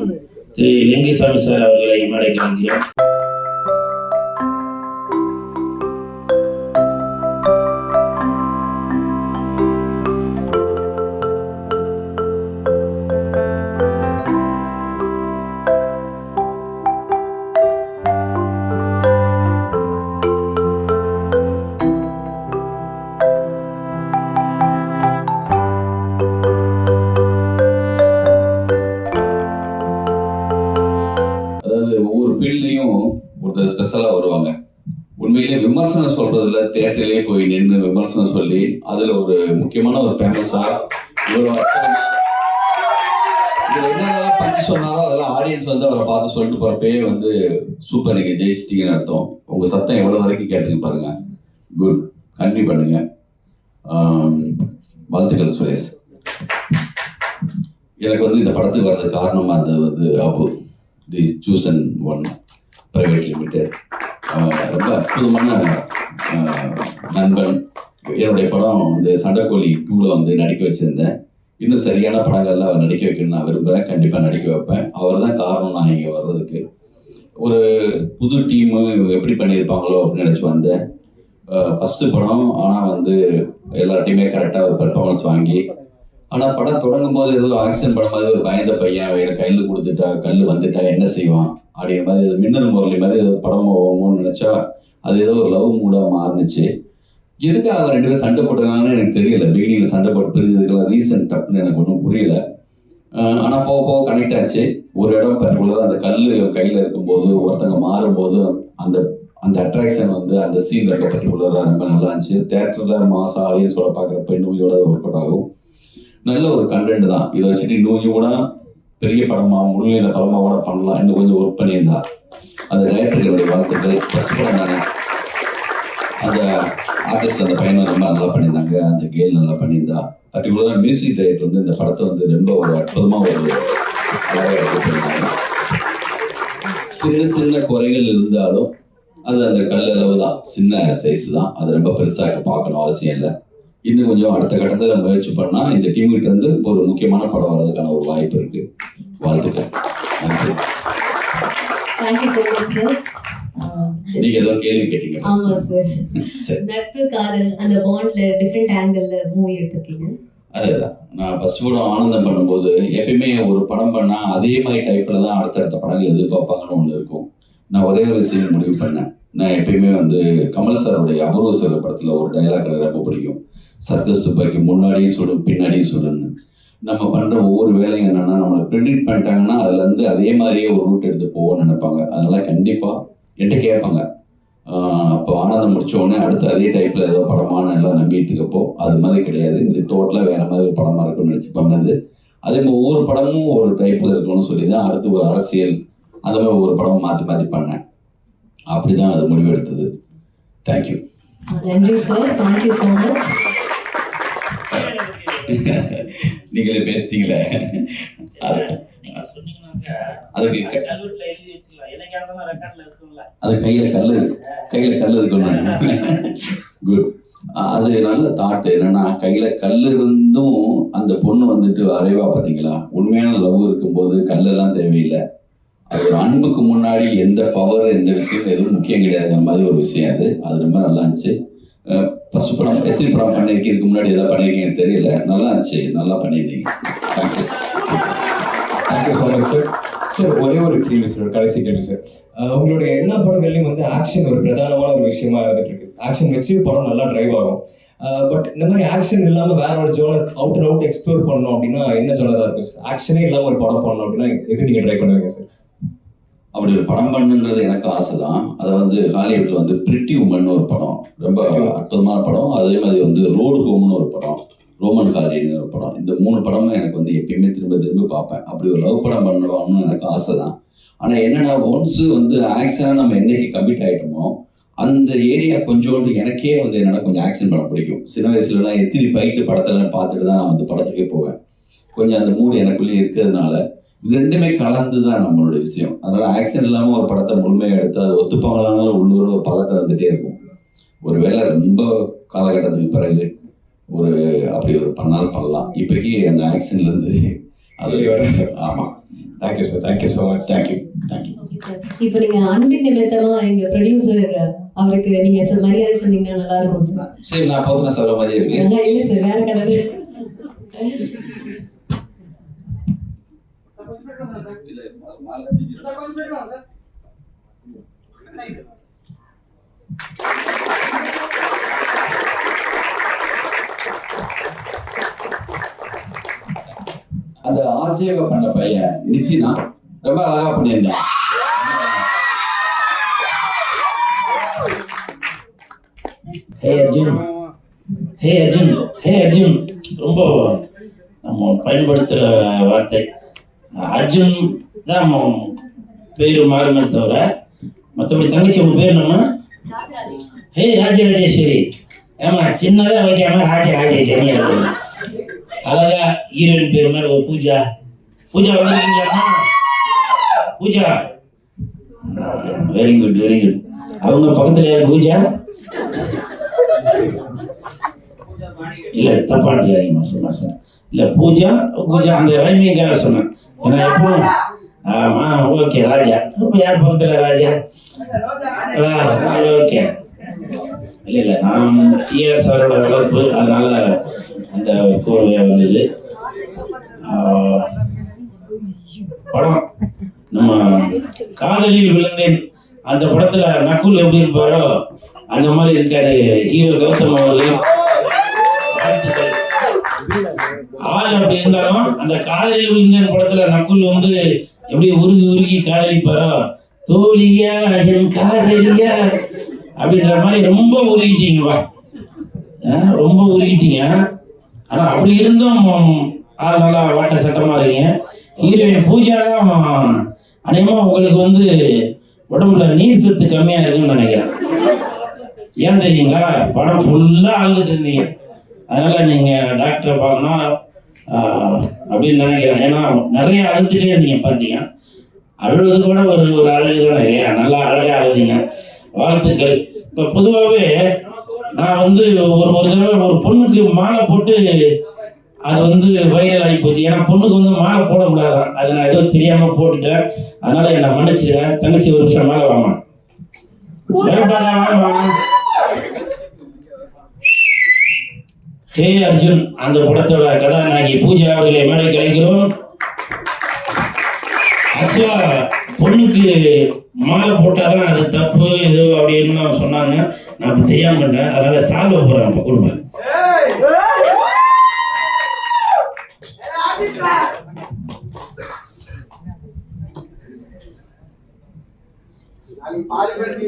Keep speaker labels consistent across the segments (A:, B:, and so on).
A: சிறப்பு விருந்தினராக திரு சார் அவர்களை மேடைக்கு
B: தேட்டரிலே போய் நின்று விமர்சனம் சொல்லி அதில் ஒரு முக்கியமான ஒரு ஃபேமஸாக இவ்வளோ இதில் என்னென்னலாம் பற்றி சொன்னாரோ அதெல்லாம் ஆடியன்ஸ் வந்து அவரை பார்த்து சொல்லிட்டு போகிறப்பே வந்து சூப்பர் நீங்கள் ஜெயிச்சிட்டீங்கன்னு அர்த்தம். உங்கள் சத்தம் எவ்வளோ வரைக்கும் கேட்டுங்க பாருங்க. குட் கண்டினியூ பண்ணுங்க. வாழ்த்துக்கள் சுரேஷ். எனக்கு வந்து இந்த படத்துக்கு வர்றது காரணமாக இருந்தது வந்து Abu the chosen one private limited. ரொம்ப அற்புதமான நண்பன் என்னுடைய படம் வந்து சண்டைக்கோழி டூவில் வந்து நடிக்க வச்சுருந்தேன். இன்னும் சரியான படங்கள்ல அவர் நடிக்க வைக்கணும்னு நான் விரும்புகிறேன் கண்டிப்பாக நடிக்க வைப்பேன். அவர் தான் காரணம் நான் இங்கே வர்றதுக்கு. ஒரு புது டீமு எப்படி பண்ணியிருப்பாங்களோ அப்படின்னு நினச்சி வந்தேன். ஃபஸ்ட்டு படம் ஆனால் வந்து எல்லார்ட்டையுமே கரெக்டாக ஒரு பெர்ஃபார்மன்ஸ் வாங்கி ஆனால் படம் தொடங்கும் போது ஏதோ ஆக்சிடென்ட் படம் மாதிரி ஒரு பயந்த பையன் வேறு கையில் கொடுத்துட்டா கல் வந்துட்டா என்ன செய்வான்? அப்படிங்கிற மாதிரி மின்னல் முரளி மாதிரி ஏதோ படம் போகும்னு நினச்சா அது ஏதோ ஒரு லவ் மூடாக மாறுனுச்சு. எதுக்காக அவங்க ரெண்டு பேரும் சண்டை போட்டாங்கன்னு எனக்கு தெரியல. பிகினிங்கில் சண்டை போட்டு பிரிஞ்சதுக்கெல்லாம் ரீசன் டப்புன்னு எனக்கு ஒன்றும் புரியல. ஆனால் போக போக கனெக்ட் ஆச்சு. ஒரு இடம் பர்டிகுலராக அந்த கல் கையில் இருக்கும்போது ஒருத்தங்க மாறும்போது அந்த அந்த அட்ராக்ஷன் வந்து அந்த சீன் ரொம்ப பர்டிகுலராக ரொம்ப நல்லா இருந்துச்சு. தேட்டரில் மாசம் ஆடியன்ஸோட பார்க்குறப்ப இன்னும் இதோட ஒர்க் அவுட் ஆகும். நல்ல ஒரு கண்டென்ட் தான். இதை வச்சுட்டு இன்னும் கூட பெரிய படமாக முழுமையில படமாக கூட பண்ணலாம். இன்னும் கொஞ்சம் ஒர்க் பண்ணியிருந்தா. அந்த டைரக்டர்களுடைய வாழ்த்துக்கள் ஃபஸ்ட் படம் தானே அந்த ஆர்டிஸ்ட் அந்த பையனை ரொம்ப நல்லா பண்ணியிருந்தாங்க. அந்த கேள் நல்லா பண்ணியிருந்தா. பர்டிகுலராக மியூசிக் டைரக்டர் வந்து இந்த படத்தை வந்து ரொம்ப ஒரு அற்புதமாக ஒரு அழகாக எடுத்து சின்ன சின்ன குறைகள் இருந்தாலும் அது அந்த கல் அளவு தான் சின்ன சைஸ் தான். அது ரொம்ப பெருசாக பார்க்கணும் அவசியம் இல்லை. இன்னும் கொஞ்சம் அடுத்த கட்டத்தில் முயற்சி பண்ணால் இந்த டீம் கிட்ட இருந்து ஒரு முக்கியமான படம் வர்றதுக்கான ஒரு வாய்ப்பு இருக்குது வாழ்த்துக்கள். நன்றி.
C: தேங்க்யூ ஸோ மச் சார்
B: நீங்க ஏதோ கேள்வி கேட்டீங்க
C: ஆமா. சார். நட்பு காதல் அந்த பாண்ட்ல டிஃப்ரெண்ட் ஆங்கிள் மூவி எடுத்திருக்கீங்க.
B: அதுதான். நான் ஃபர்ஸ்ட் படம் ஆனந்தம் பண்ணும்போது எப்பயுமே ஒரு படம் பண்ணால் அதே மாதிரி டைப்பில் தான் அடுத்தடுத்த படங்கள் எதிர்பார்ப்பாங்கன்னு ஒன்று இருக்கும். நான் ஒரே ஒரு சீன் முடிவு பண்ணேன். நான் எப்பயுமே வந்து கமல் சாருடைய அபூர்வ சில படத்தில் ஒரு டைலாக் எனக்கு ரொம்ப பிடிக்கும். சர்க்கஸ் துப்பாக்கி முன்னாடியும் சுடும் பின்னாடியும் சுடுன்னு. நம்ம பண்ணுற ஒவ்வொரு வேலையும் என்னென்னா நம்மளை ப்ரிடிக்ட் பண்ணிட்டாங்கன்னா அதுலேருந்து அதே மாதிரியே ஒரு ரூட் எடுத்து போவோம்னு நினைப்பாங்க. அதெல்லாம் கண்டிப்பாக என்கிட்ட கேட்பாங்க. அப்போ ஆனந்தம் முடித்தோடனே அடுத்து அதே டைப்பில் ஏதோ படமான எல்லாம் நம்பிட்டு இருக்கப்போ அது மாதிரி கிடையாது. இது டோட்டலாக வேறு மாதிரி ஒரு படமாக இருக்கும்னு நினச்சி பண்ணது. அதே மாதிரி ஒவ்வொரு படமும் ஒரு டைப்பில் இருக்கணும்னு சொல்லி தான் அடுத்து ஒரு அரசியல் அந்த மாதிரி ஒவ்வொரு படமும் மாற்றி மாற்றி பண்ணேன். அப்படி தான் அது முடிவெடுத்தது. தேங்க்யூ
C: நன்றி sir thank you so much
B: நீங்களே பேசிட்டீங்களே? அது அதுக்கு அது கையில் கல் இருக்கு. கையில் கல் இருக்கணும் குட் அது நல்ல தாட் என்னன்னா கையில் கல் இருந்தும் அந்த பொண்ணு வந்துட்டு அறைவா பார்த்தீங்களா உண்மையான லவ் இருக்கும்போது கல்லெல்லாம் தேவையில்லை. அது ஒரு அன்புக்கு முன்னாடி எந்த பவர் எந்த விஷயம் எதுவும் முக்கியம் கிடையாதுங்கிற மாதிரி ஒரு விஷயம் அது. அது ரொம்ப நல்லா இருந்துச்சு. ஃபஸ்ட் படம் எத்தனை படம் பண்ணியிருக்கீங்க இதுக்கு முன்னாடி எதாவது பண்ணியிருக்கீங்கன்னு தெரியல. நல்லா இருந்துச்சு. நல்லா பண்ணியிருந்தீங்க thank you
D: thank you so much sir sir ஒரே ஒரு கேள்வி சார் கடைசி கேள்வி சார் உங்களுடைய எல்லா படங்கள்லையும் வந்து ஆக்ஷன் ஒரு பிரதானமான ஒரு விஷயமா இருந்துட்டு இருக்கு ஆக்ஷன் வச்சு படம் நல்லா டிரைவ் ஆகும். பட் இந்த மாதிரி ஆக்ஷன் இல்லாமல் வேற ஒரு genre out and out explore பண்ணணும் அப்படின்னா என்ன ஜோனரா இருக்கும் சார் ஆக்ஷனே இல்லாமல் ஒரு படம் பண்ணணும் அப்படின்னா எது நீங்கள் ட்ரை பண்ணுவீங்க சார்
B: அப்படி ஒரு படம் பண்ணுங்கிறது எனக்கு ஆசை தான் அதை வந்து ஹாலிவுட்ல வந்து பிரிட்டி உமன் ஒரு படம். ரொம்ப அற்புதமான படம். அதே மாதிரி வந்து ரோடு ஹோம்னு ஒரு படம். ரோமன் ஹாலின்னு ஒரு படம். இந்த மூணு படமும் எனக்கு வந்து எப்பயுமே திரும்ப திரும்ப பார்ப்பேன். அப்படி ஒரு லவ் படம் பண்ணணும்னு எனக்கு ஆசை தான் ஆனால் என்னென்னா ஒன்ஸு வந்து ஆக்ஷனாக நம்ம என்னைக்கு கமிட் ஆகிட்டோமோ அந்த ஏரியா கொஞ்சோண்டு எனக்கே வந்து என்னன்னா கொஞ்சம் ஆக்ஷன் படம் பிடிக்கும். சின்ன வயசுலலாம் எத்திரி பைட்டு படத்தெல்லாம் பார்த்துட்டு தான் நான் வந்து படத்துக்கே போவேன். கொஞ்சம் அந்த மூடு எனக்குள்ளேயே இருக்கிறதுனால இது ரெண்டுமே கலந்து தான் நம்மளுடைய விஷயம். அதனால ஆக்ஷன் இல்லாமல் ஒரு படத்தை முழுமையாக எடுத்து அது ஒத்துப்பாங்களானாலும் உள்ளூர ஒரு பதட்டம் இருந்துகிட்டே இருக்கும். ஒருவேளை ரொம்ப காலகட்டத்துக்கு பிறகு ஒரு அப்படி ஒரு பண்ணால் பண்ணலாம். இப்போக்கி அந்த ஆக்ஷன்லேருந்து அது ஆமாம்
D: thank you sir thank you so much
B: thank you thank you
C: இப்போ நீங்க அன்பின் நிமித்தமா எங்க ப்ரொடியூசர் அவருக்கு நீங்க ச- மரியாதை சொன்னீங்கன்னா நல்லா இருக்கும் சார்
B: சரி நான் போத்துன சொல்ல மாதிரி இருக்கு
C: இல்ல சார் வேற கலர்
B: அந்த ஆர்ஜேவை பண்ண பையன் நித்தினா ரொம்ப அழகா பண்ணியிருந்தான்.
A: ஹே அர்ஜுன். ஹே அர்ஜுன். ஹே அர்ஜுன். ரொம்ப நம்ம பயன்படுத்துகிற வார்த்தை. அர்ஜுன் தான் பேர் மாறுமே தவிர மற்றபடி தங்கச்சி உங்க பேர் நம்ம ஹே ராஜராஜேஸ்வரி. ஏமா சின்னதாக வைக்காம ராஜராஜேஸ்வரி அழகா ஹீரோயின் பேர் மாதிரி ஒரு Pooja. Pooja வந்துருக்கீங்களா? Pooja. Very good very good அவங்க பக்கத்தில் யார் பூஜா? இல்லை தப்பா எடுத்துக்காதீங்கம்மா சொன்னா சார். இல்லை பூஜா பூஜா அந்த ரைமிங்காக சொன்னேன். ஏன்னா எப்போ ஆமாம் ஓகே ராஜா. யார் பக்கத்தில் ராஜா? ஓகே. இல்லை இல்லை நான் டிஆர் சாரோட வளர்ப்பு அதனால அந்த கோர்வையாக வந்தது. படம். நம்ம காதலில் விழுந்தேன். அந்த படத்துல நக்குல் எப்படி இருப்பாரோ அந்த மாதிரி இருக்காரு ஹீரோ கௌதம் அவர்கள். ஆள் அப்படி இருந்தாலும் அந்த காதலில் விழுந்தேன் படத்துல நக்குல் வந்து எப்படி உருகி உருகி காதலிப்பாரோ? தோழியா என் காதலியா அப்படின்ற மாதிரி ரொம்ப உருகிட்டீங்கப்பா ஆ, ரொம்ப உருகிட்டீங்க. ஆனா அப்படி இருந்தும் ஆள் நல்லா வாட்ட சட்டமா இருக்கீங்க. ஹீரோயின் பூஜா தான் அநேகமா உங்களுக்கு வந்து உடம்புல நீர் சத்து கம்மியா இருக்குன்னு நினைக்கிறேன். ஏன் தெரியுங்களா? படம் ஃபுல்லா அழுதுட்டு இருந்தீங்க. அதனால நீங்க டாக்டரை பார்க்கணும். அப்படின்னு நினைக்கிறேன். ஏன்னா நிறைய அழுதுட்டே இருந்தீங்க பார்த்தீங்க. அழுவது கூட ஒரு ஒரு அழகு தானே இல்லையா? நல்லா அழகா அழுதீங்க. வாழ்த்துக்கள். இப்போ பொதுவாகவே நான் வந்து ஒரு ஒரு தடவை ஒரு பொண்ணுக்கு மாலை போட்டு அது வந்து வைரல் ஆகி போச்சு. ஏன்னா பொண்ணுக்கு வந்து மாலை போடக்கூடாதான். அது நான் ஏதோ தெரியாம போட்டுட்டேன். அதனால என்னை மன்னிச்சிடுவேன் தங்கச்சி ஒரு நிமிஷம் மேலே வாமா. பயப்படாத, கே அர்ஜுன் அந்த படத்தோட கதாநாயகி பூஜா அவர்களை மேடை கலைக்கிறோம். ஆக்சுவலா பொண்ணுக்கு மாலை போட்டாதான் அது தப்பு இது அப்படின்னு சொன்னாங்க. நான் இப்போ தெரியாம பண்ணேன் அதனால சால்வை போடுறேன் குடும்பம் கொடுப்பேன்
E: Ali Parliament.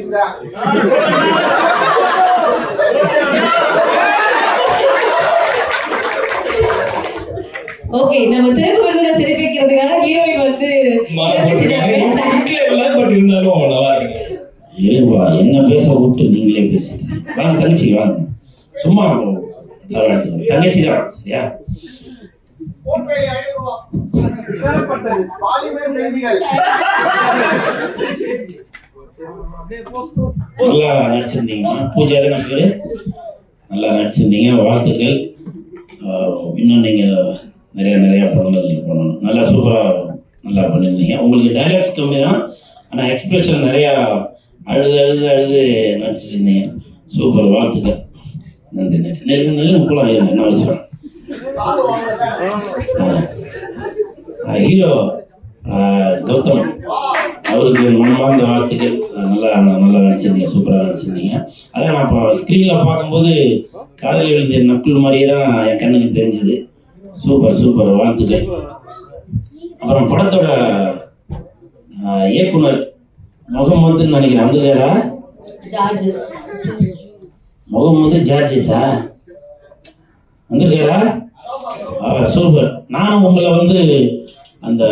C: ஓகே நம்ம சிறப்பு விருதுல சிறப்பிக்கிறதுக்காக ஹீரோயின் வந்து
D: பட் இருந்தாலும் நல்லா இருக்கு
A: ஏவா என்ன பேச கூப்பிட்டு நீங்களே பேசிட்டு வாங்க தங்கச்சி வாங்க சும்மா. தங்கச்சி தான் சரியா? நல்லா நடிச்சிருந்தீங்கம்மா பூஜா தானே பேரு. நல்லா நடிச்சிருந்தீங்க. வாழ்த்துக்கள். இன்னும் நீங்கள் நிறைய நிறைய படங்கள் பண்ணணும். நல்லா சூப்பராக நல்லா பண்ணியிருந்தீங்க. உங்களுக்கு டைலாக்ஸ் கம்மி தான் ஆனால் எக்ஸ்பிரஷன் நிறையா அழுது அழுது அழுது நடிச்சிருந்தீங்க. சூப்பர் வாழ்த்துக்கள். நன்றி நன்றி. நெருங்க நெருங்க போகலாம் என்ன அவசரம்? ஹீரோ கௌதம். அவருக்கு மனமார்ந்த வாழ்த்துக்கள். நல்லா நல்லா நடிச்சிருந்தீங்க. சூப்பராக நடிச்சிருந்தீங்க. அதான் நான் இப்போ ஸ்க்ரீனில் பார்க்கும்போது காதல் எழுதிய நக்குள் மாதிரியே தான் என் கண்ணுக்கு தெரிஞ்சுது. சூப்பர் சூப்பர் வாழ்த்துக்கள். அப்புறம் படத்தோட இயக்குனர் முகமதுன்னு நினைக்கிறேன். வந்திருக்காரா முகமது ஜார்ஜிஸா? வந்திருக்காரா சூப்பர். நானும் உங்களை வந்து அந்த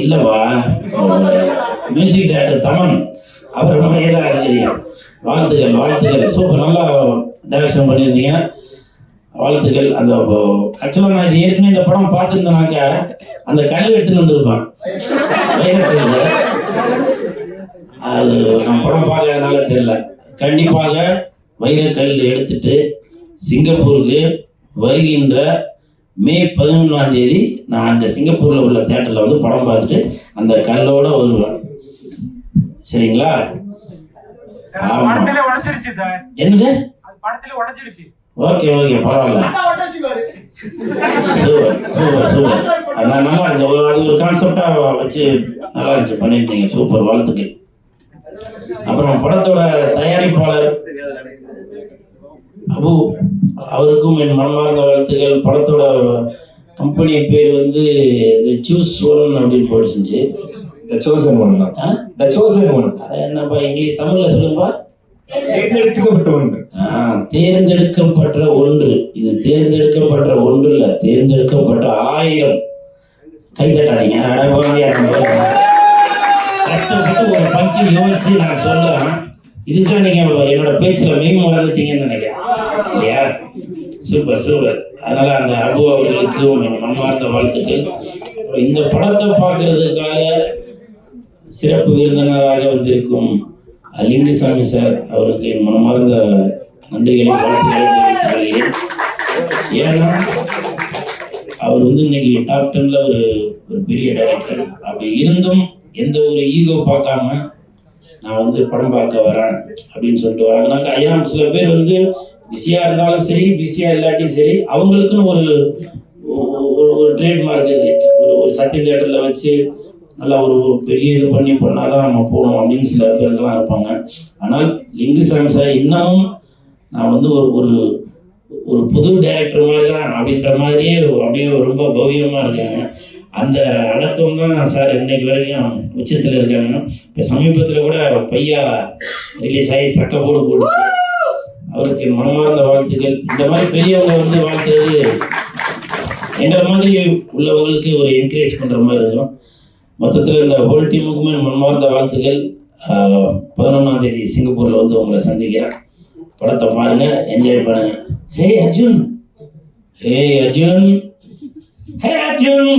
A: இல்லைவா? Music director Thaman. அவர் மாதிரியே தான் இருக்கிறீங்க வாழ்த்துக்கள் வாழ்த்துக்கள். சூப்பர். நல்லா டைரக்ஷன் பண்ணியிருந்தீங்க. வாழ்த்துக்கள். அந்த ஆக்சுவலாக நான் இது ஏற்கனவே இந்த படம் பார்த்துருந்தேனாக்கா அந்த கல் எடுத்துன்னு வந்திருப்பேன். அது நான் படம் பார்க்கறதுனால தெரியல. கண்டிப்பாக வைரக்கல் எடுத்துட்டு சிங்கப்பூருக்கு வருகின்ற மே பதினொன்றாம் தேதி நான் அங்கே சிங்கப்பூரில் உள்ள தேட்டரில் வந்து படம் பார்த்துட்டு அந்த கல்லோட வருவேன். சரிங்களா? என்னது?
F: படத்துல உடைச்சிருச்சு
A: ஓகே ஓகே பரவாயில்ல. சூப்பர் சூப்பர் சூப்பர் அது நல்லா இருந்துச்சு. ஒரு அது ஒரு கான்செப்டாக வச்சு நல்லா இருந்துச்சு. பண்ணியிருந்தீங்க சூப்பர் வாழ்த்துக்கள். அப்புறம் படத்தோட தயாரிப்பாளர் அபு அவருக்கும் என் மனமார்ந்த வாழ்த்துக்கள். படத்தோட கம்பெனி பேர் வந்து தி சூஸ் ஒன் அப்படின்னு போட்டுருந்துச்சு
D: the chosen one the chosen one
A: அது என்னப்பா இங்கிலீஷ் தமிழில் சொல்லுங்கப்பா.
D: தேர்ந்தெடுக்கப்பட்ட ஒன்று.
A: தேர்ந்தெடுக்கப்பட்ட ஒன்று. இது தேர்ந்தெடுக்கப்பட்ட ஒன்று இல்ல தேர்ந்தெடுக்கப்பட்ட ஆயிரம். கை தட்டாதீங்க. கஷ்டப்பட்டு ஒரு பஞ்சு யோசிச்சு நான் சொல்றேன். இதுதான் நீங்க என்னோட பேச்சுல மெய் மறந்துட்டீங்கன்னு நினைக்கிறேன். இல்லையா? சூப்பர் சூப்பர் அதனால அந்த அபு அவர்களுக்கு என் மனமார்ந்த வாழ்த்துக்கள். அப்புறம் இந்த படத்தை பார்க்கறதுக்காக சிறப்பு விருந்தினராக வந்திருக்கும் லிங்குசாமி சார் அவருக்கு என் மனமார்ந்த நன்றிகளை வாழ்த்துக்களை தெரிவித்துக்கொள்கிறேன் ஏன்னா அவர் வந்து இன்னைக்கு டாப் டென்ல ஒரு ஒரு பெரிய டைரக்டர் அப்படி இருந்தும் எந்த ஒரு ஈகோ பார்க்காம நான் வந்து படம் பார்க்க வரேன் அப்படின்னு சொல்லிட்டு வராங்க. ஐயா சில பேர் வந்து பிஸியாக இருந்தாலும் சரி பிஸியாக இல்லாட்டியும் சரி அவங்களுக்குன்னு ஒரு ஒரு ஒரு ட்ரேட்மார்க் இருக்கு. ஒரு ஒரு சத்தியம் தேட்டரில் வச்சு நல்லா ஒரு ஒரு பெரிய இது பண்ணி பண்ணால் தான் நம்ம போகணும் அப்படின்னு சில பேருக்கெல்லாம் இருப்பாங்க. ஆனால் லிங்குசாமி சார் இன்னமும் நான் வந்து ஒரு ஒரு ஒரு புது டைரக்டர் மாதிரி தான் அப்படின்ற மாதிரியே அப்படியே ரொம்ப பவ்யமாக இருக்காங்க. அந்த அடக்கம் தான் சார் இன்னைக்கு வரைக்கும் உச்சத்தில் இருக்காங்க. இப்போ சமீபத்தில் கூட பையா ரிலீஸ் ஆகி சக்கப்போடு போட்டுச்சு. அவருக்கு மனமார்ந்த வாழ்த்துக்கள். இந்த மாதிரி பெரியவங்க வந்து வாழ்த்துறது எங்களை மாதிரி உள்ளவங்களுக்கு ஒரு என்கரேஜ் பண்ணுற மாதிரி இருக்கும். மொத்தத்தில் இந்த ஹோல் டீமுக்குமே மன்மார்ந்த வாழ்த்துக்கள். பதினொன்றாம் தேதி சிங்கப்பூரில் வந்து உங்களை சந்திக்கிறேன். படத்தை பாருங்கள் என்ஜாய் பண்ணுங்க. ஹே அர்ஜுன் ஹே அர்ஜுன் ஹே அர்ஜுன்